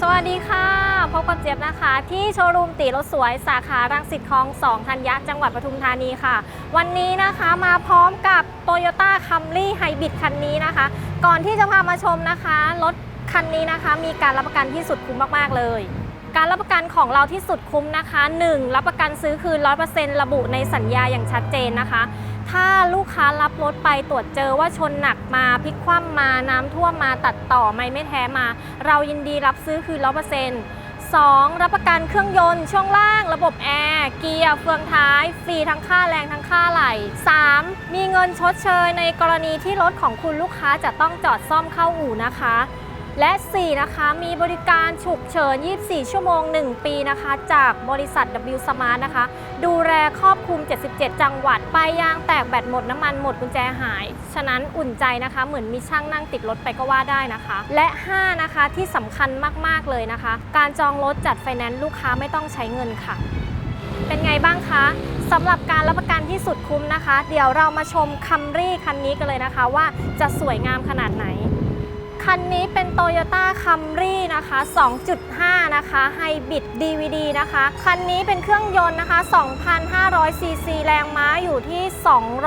สวัสดีค่ะ พบกับเจี๊ยบนะคะ ที่โชว์รูมตีรถสวยสาขารังสิตคลอง2ธัญญะจังหวัดปทุมธานีค่ะ วันนี้นะคะมาพร้อมกับ Toyota Camry Hybrid คันนี้นะคะ ก่อนที่จะพามาชมนะคะรถคันนี้นะคะ มีการรับประกันที่สุดคุ้มมาก ๆ เลยการรับประกันของเราที่สุดคุ้มนะคะ 1. รับประกันซื้อคืน 100%ระบุในสัญญาอย่างชัดเจนนะคะ ถ้าลูกค้ารับรถไปตรวจเจอว่าชนหนักมาพลิกคว่ำมาน้ำท่วมมาตัดต่อไม่ไม่แท้มา เรายินดีรับซื้อคืน100% 2. รับประกันเครื่องยนต์ ช่วงล่าง ระบบแอร์เกียร์เฟืองท้าย ฟรีทั้งค่าแรงทั้งค่าไหล 3. มีเงินชดเชยในกรณีที่รถของคุณลูกค้าจะต้องจอดซ่อมเข้าอู่นะคะ และ 4 นะคะมีบริการฉุกเฉิน 24 ชั่วโมง 1 ปีนะคะ จากบริษัท W Smart นะคะ ดูแลครอบคลุม 77 จังหวัดไปยางแตกแบตหมดน้ำมันหมดกุญแจหาย ฉะนั้นอุ่นใจนะคะ เหมือนมีช่างนั่งติดรถไปก็ว่าได้นะคะ และ 5 นะคะที่สำคัญมาก ๆ เลยนะคะ การจองรถจัดไฟแนนซ์ลูกค้าไม่ต้องใช้เงินค่ะ เป็นไงบ้างคะสำหรับการรับประกันที่สุดคุ้มนะคะ เดี๋ยวเรามาชมคัมรี่คันนี้กันเลยนะคะ ว่าจะสวยงามขนาดไหน คันนี้เป็น Toyota Camry นะคะ 2.5 นะคะ Hybrid DVD นะคะ คันนี้เป็นเครื่องยนต์นะคะ 2,500 ซีซี แรงม้าอยู่ที่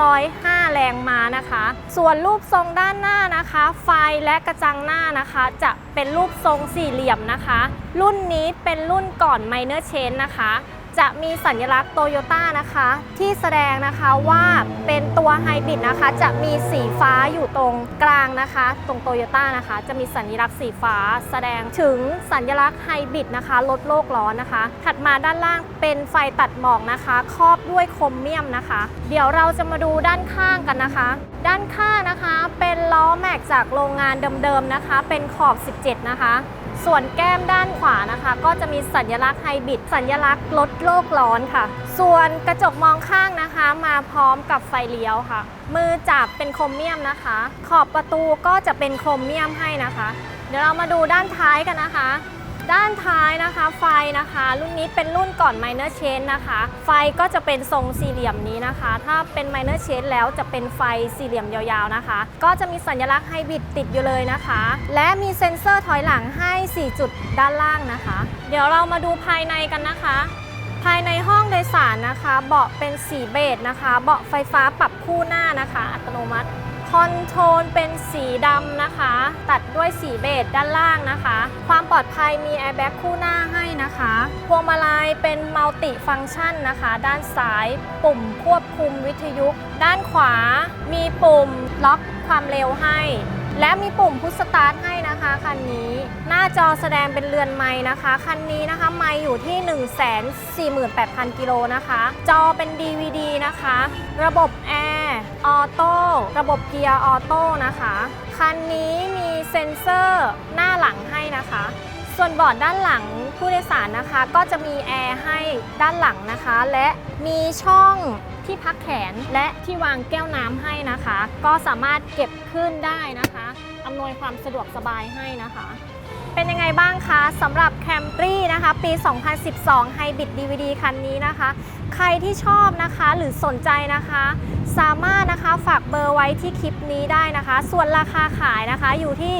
205 แรงม้านะคะ ส่วนรูปทรงด้านหน้านะคะ ไฟและกระจังหน้านะคะ จะเป็นรูปทรงสี่เหลี่ยมนะคะ รุ่นนี้เป็นรุ่นก่อน Minor Change นะคะ จะมีสัญลักษณ์โตโยต้านะคะ ที่แสดงนะคะว่าเป็นตัวไฮบริดนะคะ จะมีสีฟ้าอยู่ตรงกลางนะคะ ตรงโตโยต้านะคะ จะมีสัญลักษณ์สีฟ้าแสดงถึงสัญลักษณ์ไฮบริดนะคะลดโลกร้อนนะคะ ถัดมาด้านล่างเป็นไฟตัดหมอกนะคะ ครอบด้วยโครเมียมนะคะ เดี๋ยวเราจะมาดูด้านข้างกันนะคะ ด้านข้างนะคะ เป็นล้อแม็กจากโรงงานเดิมๆนะคะ เป็นขอบ 17 นะคะ ส่วนแก้มด้านขวานะคะ ก็จะมีสัญลักษณ์ไฮบริดสัญลักษณ์ลดโลกร้อนค่ะ ส่วนกระจกมองข้างนะคะ มาพร้อมกับไฟเลี้ยวค่ะ มือจับเป็นโครเมียมนะคะ ขอบประตูก็จะเป็นโครเมียมให้นะคะ เดี๋ยวเรามาดูด้านท้ายกันนะคะ ด้านท้ายนะคะ ไฟนะคะ รุ่นนี้เป็นรุ่นก่อน Minor Change นะคะ ไฟก็จะเป็นทรงสี่เหลี่ยมนี้นะคะ ถ้าเป็น Minor Change แล้วจะเป็นไฟสี่เหลี่ยมยาวๆนะคะ ก็จะมีสัญลักษณ์ไฮบริดติดอยู่เลยนะคะ และมีเซ็นเซอร์ถอยหลังให้ 4 จุดด้านล่างนะคะ เดี๋ยวเรามาดูภายในกันนะคะ ภายในห้องโดยสารนะคะ เบาะเป็นสีเบจนะคะ เบาะไฟฟ้าปรับคู่หน้านะคะ อัตโนมัติ คอนโทนเป็นสีดำนะคะ ตัดด้วยสีเบจด้านล่างนะคะ ความปลอดภัยมีแอร์แบ็กคู่หน้าให้นะคะพวงมาลัยเป็นมัลติฟังก์ชันนะคะ ด้านซ้ายปุ่มควบคุมวิทยุ ด้านขวามีปุ่มล็อกความเร็วให้ และมีปุ่มพุชสตาร์ทให้นะคะคันนี้ หน้าจอแสดงเป็นเรือนไม้นะคะ คันนี้นะคะไม้อยู่ที่ 148,000 กิโลนะคะ จอเป็น DVD นะคะ ระบบแอร์ออโต้ระบบเกียร์ออโต้นะคะ คันนี้มีเซ็นเซอร์หน้าหลังให้นะคะ ส่วนเบาะด้านหลังผู้โดยสารนะคะ ก็จะมีแอร์ให้ด้านหลังนะคะ และมีช่องที่พักแขนและที่วางแก้วน้ำให้นะคะ ก็สามารถเก็บขึ้นได้นะคะอำนวยความสะดวกสบายให้นะคะ เป็นยังไงบ้างคะสำหรับ นะคะปี 2012 Hybrid DVD คันนี้นะคะ ใครที่ชอบนะคะหรือสนใจนะคะ สามารถนะคะฝากเบอร์ไว้ที่คลิปนี้ได้นะคะ ส่วนราคาขายนะคะอยู่ที่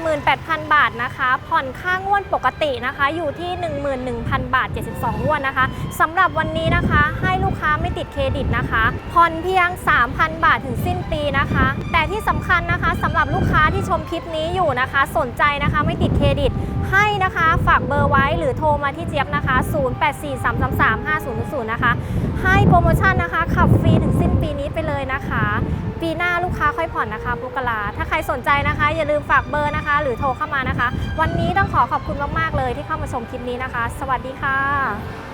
578,000 บาทนะคะ ผ่อนค่างวดปกตินะคะ อยู่ที่ 11,000 บาท 72งวดนะคะสำหรับวันนี้นะคะให้ลูกค้าไม่ติดเครดิตนะคะผ่อนเพียง 3,000 บาทถึงสิ้นปีนะคะ แต่ที่สำคัญนะคะสำหรับลูกค้าที่ชมคลิปนี้อยู่นะคะ สนใจนะคะไม่ติดเครดิตให้นะคะ ฝากเบอร์ไว้หรือโทรมาที่เจี๊ยบนะคะ 0843335000 นะคะ ให้โปรโมชั่นนะคะ ขับฟรีถึงสิ้นปีนี้ไปเลยนะคะ ปีหน้าลูกค้าค่อยผ่อนนะคะปุกลา ถ้าใครสนใจนะคะ อย่าลืมฝากเบอร์นะคะ หรือโทรเข้ามานะคะ วันนี้ต้องขอขอบคุณมาก ๆ เลยที่เข้ามาชมคลิปนี้นะคะ สวัสดีค่ะ